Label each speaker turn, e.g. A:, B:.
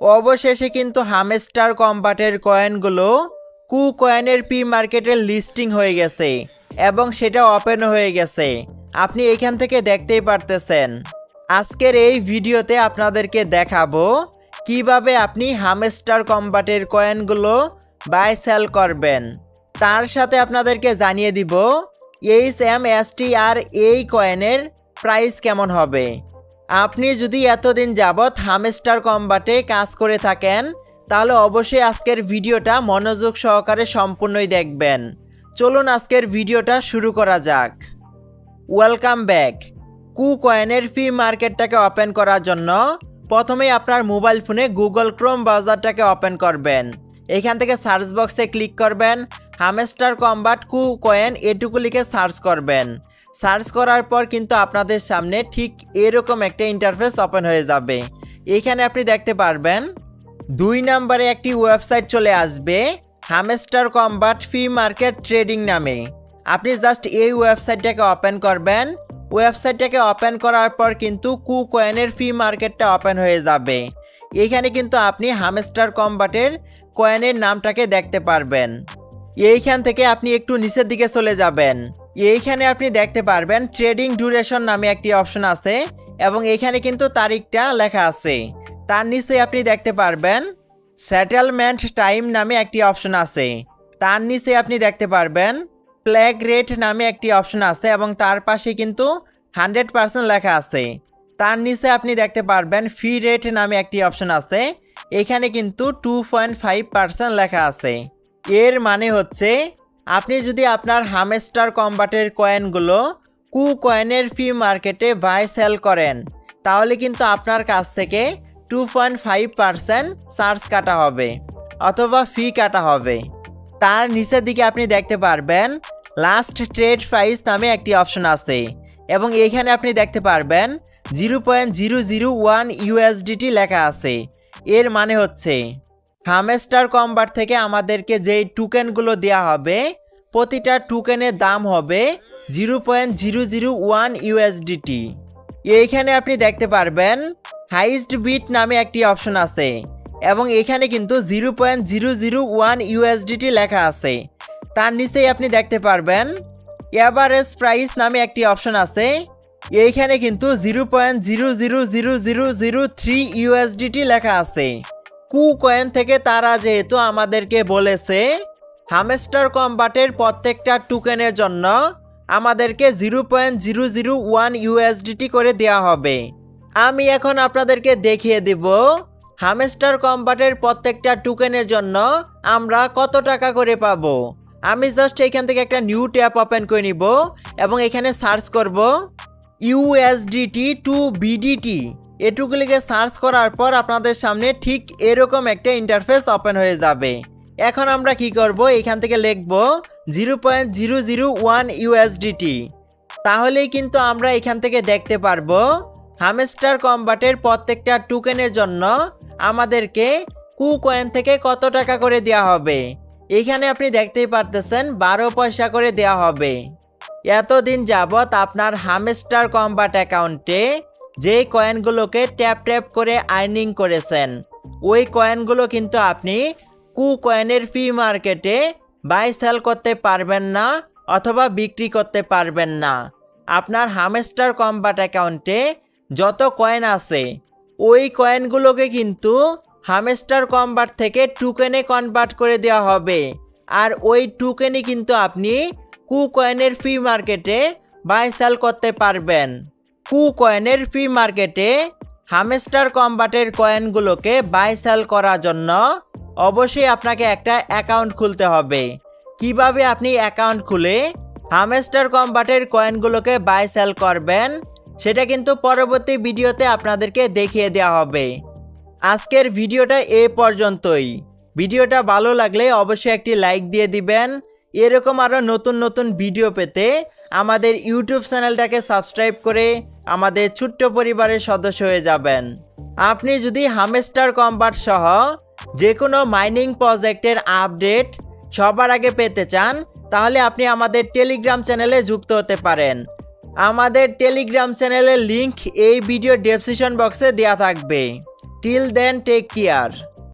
A: অবশেষে কিন্তু হামেস্টার কম্বাটের কয়েনগুলো কু কয়েনের পি মার্কেটের লিস্টিং হয়ে গেছে এবং সেটা ওপেন হয়ে গেছে। আপনি এখান থেকে দেখতেই পারতেছেন। আজকের এই ভিডিওতে আপনাদেরকে দেখাবো কীভাবে আপনি হামেস্টার কম্বাটের কয়েনগুলো বাই সেল করবেন। তার সাথে আপনাদেরকে জানিয়ে দিব, H M S T R এই কয়েনের প্রাইস কেমন হবে। আপনি যদি এতদিন যাবৎ হামেস্টার কম্বাটে কাজ করে থাকেন, তাহলে অবশ্যই আজকের ভিডিওটা মনোযোগ সহকারে সম্পূর্ণই দেখবেন। চলুন আজকের ভিডিওটা শুরু করা যাক। Welcome back. কু কয়েনের ফি মার্কেটটাকে ওপেন করার জন্য প্রথমেই আপনার মোবাইল ফোনে গুগল ক্রোম ব্রাউজারটাকে ওপেন করবেন। এখান থেকে সার্চ বক্সে ক্লিক করবেন, হামেস্টার কম্বাট কু কয়েন এটুকু লিখে সার্চ করবেন। সার্চ করার পর কিন্তু আপনাদের সামনে ঠিক এরকম একটা ইন্টারফেস ওপেন হয়ে যাবে। এখানে আপনি দেখতে পারবেন, দুই নম্বরে একটি ওয়েবসাইট চলে আসবে Hamster Kombat fee market trading নামে। আপনি জাস্ট এই ওয়েবসাইটটাকে ওপেন করবেন। ওয়েবসাইটটাকে ওপেন করার পর কিন্তু কু কয়েনের ফি মার্কেটটা ওপেন হয়ে যাবে। এইখানে কিন্তু আপনি হামেস্টার কম্বাটের কয়েনের নামটাকে দেখতে পারবেন। এইখান থেকে আপনি একটু নিচের দিকে চলে যাবেন। এইখানে আপনি দেখতে পারবেন ট্রেডিং ডিউরেশন নামে একটি অপশন আছে এবং এইখানে কিন্তু তারিখটা লেখা আছে। তার নিচে আপনি দেখতে পারবেন সেটেলমেন্ট টাইম নামে একটি অপশন আছে। তার নিচে আপনি দেখতে পারবেন প্ল্যাগ রেট নামে একটি অপশন আছে এবং তার পাশে কিন্তু হান্ড্রেড পার্সেন্ট লেখা আছে। তার নিচে আপনি দেখতে পারবেন ফি রেট নামে একটি অপশন আছে। এখানে কিন্তু টু পয়েন্ট ফাইভ পার্সেন্ট লেখা আছে। এর মানে হচ্ছে আপনি যদি আপনার হামেস্টার কম্বাটের কয়েনগুলো কু কয়েনের ফি মার্কেটে বাই সেল করেন, তাহলে কিন্তু আপনার কাছ থেকে two point five percent charge কাটা হবে, অথবা ফি কাটা হবে। তার নিচের দিকে আপনি দেখতে পারবেন লাস্ট ট্রেড প্রাইস নামে একটি অপশন আছে, এবং এইখানে আপনি দেখতে পারবেন zero point zero zero one USDT লেখা আছে। এর মানে হচ্ছে হামেস্টার কম্বার থেকে আমাদেরকে যেই টুকেনগুলো দেওয়া হবে, প্রতিটা টুকেনের দাম হবে zero point zero zero one USDT এইখানে আপনি দেখতে পারবেন হাইস্ট বিট নামে একটি অপশন আছে এবং এখানে কিন্তু zero point zero zero one USDT লেখা আছে। তার নিচেই আপনি দেখতে পারবেন এভারেজ প্রাইস নামে একটি অপশন আছে, এইখানে কিন্তু zero point zero zero zero zero zero three USDT লেখা আছে। কু কয়েন থেকে তারা যেহেতু আমাদেরকে বলেছে, হামেস্টার কম্বাটের প্রত্যেকটা টুকেনের জন্য আমাদেরকে zero point zero zero one USDT করে দেওয়া হবে। আমি এখন আপনাদেরকে দেখিয়ে দেব, হামেস্টার কম্বাটের প্রত্যেকটা টুকেনের জন্য আমরা কত টাকা করে পাব। আমি জাস্ট এখান থেকে একটা নিউ ট্যাপ ওপেন করে নিব এবং এখানে সার্চ করব ইউএসডিটি টু বিডিটি এটুকুলিকে সার্চ করার পর আপনাদের সামনে ঠিক এরকম একটা ইন্টারফেস ওপেন হয়ে যাবে। এখন আমরা কি করব? এখান থেকে লিখব zero point zero zero one USDT তাহলেই কিন্তু আমরা এখান থেকে দেখতে পারব হামেস্টার কম্বাটের প্রত্যেকটা টুকেনের জন্য আমাদেরকে কু কয়েন থেকে কত টাকা করে দেওয়া হবে। এখানে আপনি দেখতেই পারতেছেন বারো পয়সা করে দেওয়া হবে। এতদিন যাবৎ আপনার হামেস্টার কম্বাট অ্যাকাউন্টে যে কয়েনগুলোকে ট্যাপ ট্যাপ করে আর্নিং করেছেন, ওই কয়েনগুলো কিন্তু আপনি কু কয়েনের ফি মার্কেটে বাই সেল করতে পারবেন না অথবা বিক্রি করতে পারবেন না। আপনার হামেস্টার কম্বাট অ্যাকাউন্টে যত কয়েন আছে, ওই কয়েনগুলোকে কিন্তু হামেস্টার কম্বাট থেকে টুকেনে কনভার্ট করে দেওয়া হবে। আর ওই টুকেনই কিন্তু আপনি কু কয়েনের ফি মার্কেটে বাই সেল করতে পারবেন। কু কয়েনের ফি মার্কেটে হামেস্টার কম্বাটের কয়েনগুলোকে বাই সেল করার জন্য অবশ্যই আপনাকে একটা অ্যাকাউন্ট খুলতে হবে। কীভাবে আপনি অ্যাকাউন্ট খুলে হামেস্টার কম্বাটের কয়েনগুলোকে বাই সেল করবেন, সেটা কিন্তু পরবর্তী ভিডিওতে আপনাদেরকে দেখিয়ে দেওয়া হবে। আজকের ভিডিওটা এ পর্যন্তই। ভিডিওটা ভালো লাগলে অবশ্যই একটি লাইক দিয়ে দিবেন। এরকম আরও নতুন নতুন ভিডিও পেতে আমাদের ইউটিউব চ্যানেলটাকে সাবস্ক্রাইব করে আমাদের ছোট্ট পরিবারের সদস্য হয়ে যাবেন। আপনি যদি হামেস্টার কম্বাট সহ যে কোনো মাইনিং প্রজেক্টের আপডেট সবার আগে পেতে চান, তাহলে আপনি আমাদের টেলিগ্রাম চ্যানেলে যুক্ত হতে পারেন। আমাদের টেলিগ্রাম চ্যানেলের লিংক এই ভিডিও ডেসক্রিপশন বক্সে দেওয়া থাকবে। Till then, take care.